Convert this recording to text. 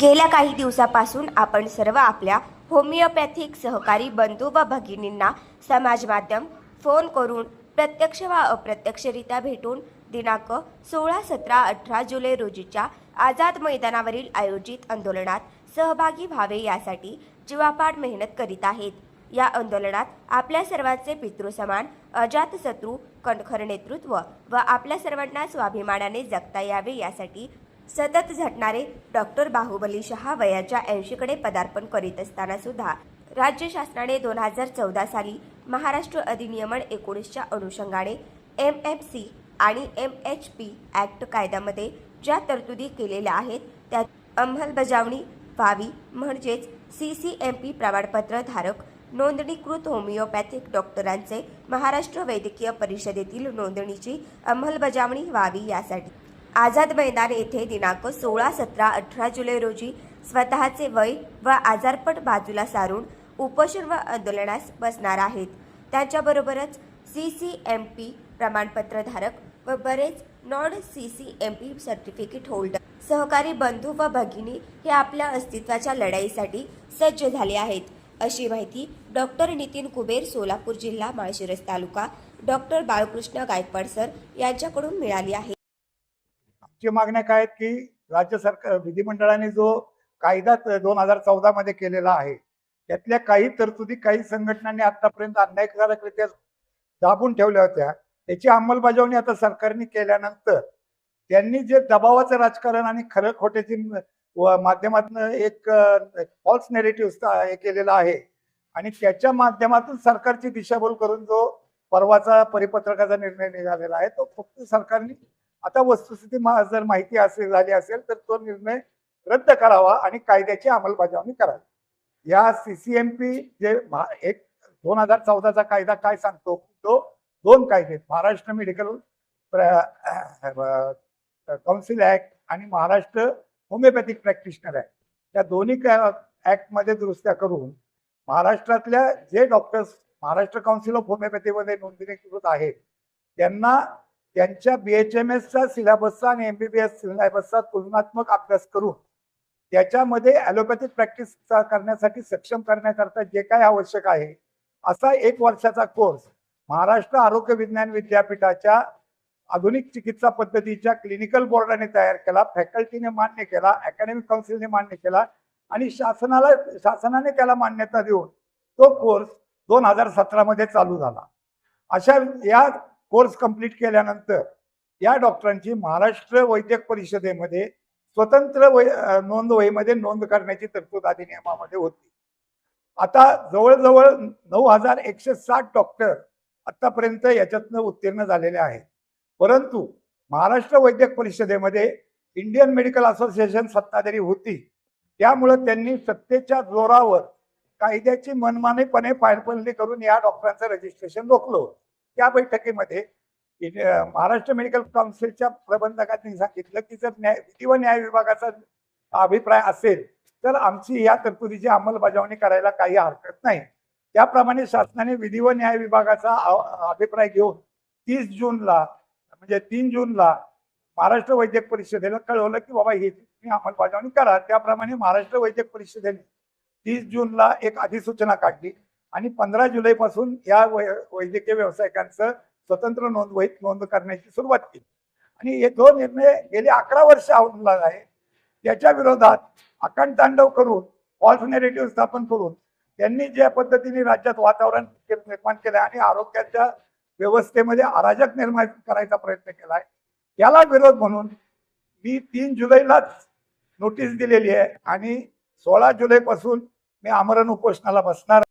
गेल्या काही दिवसापासून आपण सर्व आपल्या होमिओपॅथिक सहकारी बंधू व भगिनींना समाज माध्यम फोन करून प्रत्यक्ष वा अप्रत्यक्षरित्या भेटून दिनांक सोळा सतरा अठरा जुलै रोजीच्या आझाद मैदानावरील आयोजित आंदोलनात सहभागी व्हावे यासाठी जीवापाड मेहनत करीत आहेत. या आंदोलनात आपल्या सर्वांचे पितृसमान अजातशत्रू कणखर नेतृत्व व आपल्या सर्वांना स्वाभिमानाने जगता यावे यासाठी सतत झटणारे डॉक्टर बाहुबली शहा वयाच्या ऐंशीकडे पदार्पण करीत असताना सुद्धा राज्य शासनाने दोन हजार चौदा साली महाराष्ट्र अधिनियमन एकोणीसच्या अनुषंगाने एम एम सी आणि एम एच पी ॲक्ट कायद्यामध्ये ज्या तरतुदी केलेल्या आहेत त्या अंमलबजावणी व्हावी म्हणजेच सी सी एम पी प्रमाणपत्र धारक नोंदणीकृत होमिओपॅथिक डॉक्टरांचे महाराष्ट्र वैद्यकीय परिषदेतील नोंदणीची अंमलबजावणी व्हावी यासाठी आझाद मैदान येथे दिनांक सोळा सतरा अठरा जुलै रोजी स्वतःचे वय व आजारपट बाजूला सारून उपोषण व आंदोलनास बसणार आहेत. त्याच्याबरोबरच सी सी एम पी प्रमाणपत्रधारक व बरेच non C C M P certificate holder सहकारी बंधू व भगिनी हे आपल्या अस्तित्वाच्या लढाईसाठी सज्ज झाले आहेत. अशी माहिती डॉक्टर नितीन कुबेर सोलापूर जिल्हा माळशिरस तालुका डॉक्टर बाळकृष्ण गायकवाड सर यांच्याकडून मिळाली आहे. आमची मागण्या काय आहेत की राज्य सरकार विधिमंडळाने जो कायदा दोन हजार चौदा मध्ये केलेला आहे त्यातल्या काही तरतुदी काही संघटनांनी आतापर्यंत अन्यायकारकरित्या दाबून ठेवल्या होत्या. त्याची अंमलबजावणी आता सरकारने केल्यानंतर त्यांनी जे दबावाचं राजकारण आणि खरं खोट्याची माध्यमातून एक फॉल्स नेरेटिव्ह हे केलेलं आहे. आणि त्याच्या माध्यमातून सरकारची दिशाभूल करून जो परवाचा परिपत्रकाचा निर्णय निघालेला आहे तो फक्त सरकारने आता वस्तुस्थिती जर माहिती असेल झाली असेल तर तो निर्णय रद्द करावा आणि कायद्याची अंमलबजावणी करावी. या सीसीएमपी जे एक दोन हजार चौदाचा कायदा काय सांगतो? तो दोन कायदे आहेत. महाराष्ट्र मेडिकल काउन्सिल ऍक्ट आणि महाराष्ट्र होमिओपॅथिक प्रॅक्टिशनर ऍक्ट. या दोन्ही ऍक्टमध्ये दुरुस्त्या करून महाराष्ट्रातल्या जे डॉक्टर्स महाराष्ट्र काउन्सिल ऑफ होमिओपॅथीमध्ये नोंदणीकृत आहेत त्यांना त्यांच्या बीएचएमएसचा सिलेबसचा आणि एमबीबीएस सिलेबसचा तुलनात्मक अभ्यास करून त्याच्यामध्ये ॲलोपॅथिक प्रॅक्टिस करण्यासाठी सक्षम करण्याकरता जे काय आवश्यक आहे असा एक वर्षाचा कोर्स महाराष्ट्र आरोग्य विज्ञान विद्यापीठाच्या आधुनिक चिकित्सा पद्धतीच्या क्लिनिकल बोर्डाने तयार केला फॅकल्टीने मान्य केला अकॅडमिक काउन्सिलने मान्य केला आणि शासनाला शासनाने त्याला मान्यता देऊन तो कोर्स दोन हजार सतरामध्ये चालू झाला. अशा या कोर्स कंप्लीट केल्यानंतर या डॉक्टरांची महाराष्ट्र वैद्यक परिषदेमध्ये स्वतंत्र वै अं, नोंद वहीमध्ये नोंद करण्याची तरतूद अधिनियमामध्ये होती. आता जवळजवळ नऊ हजार एकशे साठ डॉक्टर आतापर्यंत याच्यातनं उत्तीर्ण झालेले आहेत. परंतु महाराष्ट्र वैद्यक परिषदेमध्ये इंडियन मेडिकल असोसिएशन सत्ताधारी होती. त्यामुळं त्यांनी सत्तेच्या जोरावर कायद्याची मनमानीपणे पायपल्ली करून या डॉक्टरांचं रजिस्ट्रेशन रोखलं होतं. त्या बैठकीमध्ये महाराष्ट्र मेडिकल काउन्सिलच्या प्रबंधकांनी सांगितलं की जर न्याय विधी व न्याय विभागाचा अभिप्राय असेल तर आमची या तरतुदीची अंमलबजावणी करायला काही हरकत नाही. त्याप्रमाणे शासनाने विधी व न्याय विभागाचा अभिप्राय घेऊन तीस जूनला म्हणजे तीन जूनला महाराष्ट्र वैद्यक परिषदेला कळवलं की बाबा ही तुम्ही अंमलबजावणी करा. त्याप्रमाणे महाराष्ट्र वैद्यक परिषदेने तीस जूनला एक अधिसूचना काढली. आणि पंधरा जुलैपासून या वै- वैद्यकीय व्यावसायिकांचं स्वतंत्र नोंद वहीत नोंद करण्याची सुरुवात केली. आणि हे दोन निर्णय गेले अकरा वर्ष आवडला आहे त्याच्या विरोधात अखंड तांडव करून फॉल्स नेरेटिव्ह स्थापन करून त्यांनी ज्या पद्धतीने राज्यात वातावरण निर्माण केलं आणि आरोग्याच्या व्यवस्थेमध्ये अराजक निर्माण करायचा प्रयत्न केलाय याला विरोध म्हणून मी तीन जुलैलाच नोटीस दिलेली आहे आणि सोळा जुलैपासून मी आमरण उपोषणाला बसणार